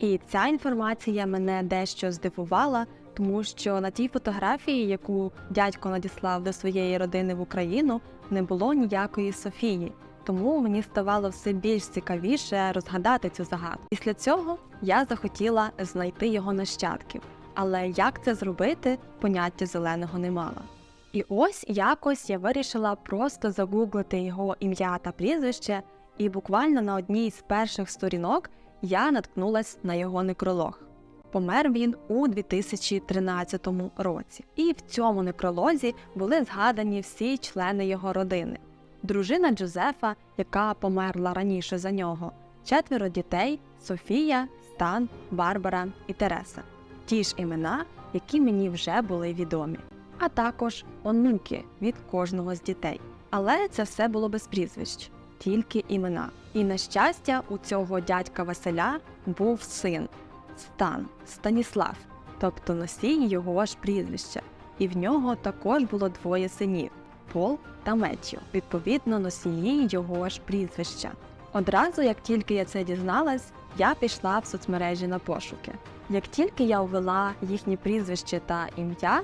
І ця інформація мене дещо здивувала, тому що на тій фотографії, яку дядько надіслав до своєї родини в Україну, не було ніякої Софії. Тому мені ставало все більш цікавіше розгадати цю загадку. Після цього я захотіла знайти його нащадків, але як це зробити, поняття зеленого не мала. І ось якось я вирішила просто загуглити його ім'я та прізвище, і буквально на одній з перших сторінок я наткнулась на його некролог. Помер він у 2013 році, і в цьому некролозі були згадані всі члени його родини. Дружина Джозефа, яка померла раніше за нього, четверо дітей Софія, Стан, Барбара і Тереса. Ті ж імена, які мені вже були відомі, а також онуки від кожного з дітей. Але це все було без прізвищ, тільки імена. І на щастя, у цього дядька Василя був син Стан Станіслав, тобто носій його ж прізвища. І в нього також було двоє синів Пол та Меттю, відповідно носії його ж прізвища. Одразу, як тільки я це дізналась, я пішла в соцмережі на пошуки. Як тільки я ввела їхні прізвище та ім'я,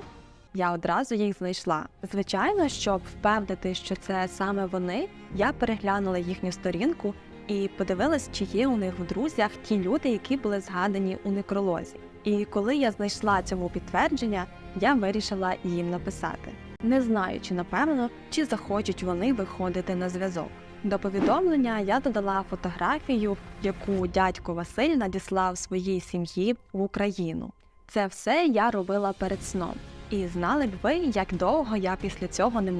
я одразу їх знайшла. Звичайно, щоб впевнити, що це саме вони, я переглянула їхню сторінку і подивилась, чи є у них в друзях ті люди, які були згадані у некролозі. І коли я знайшла цьому підтвердження, я вирішила їм написати, не знаю, чи напевно, чи захочуть вони виходити на зв'язок. До повідомлення я додала фотографію, яку дядько Василь надіслав своїй сім'ї в Україну. Це все я робила перед сном. І знали б ви, як довго я після цього не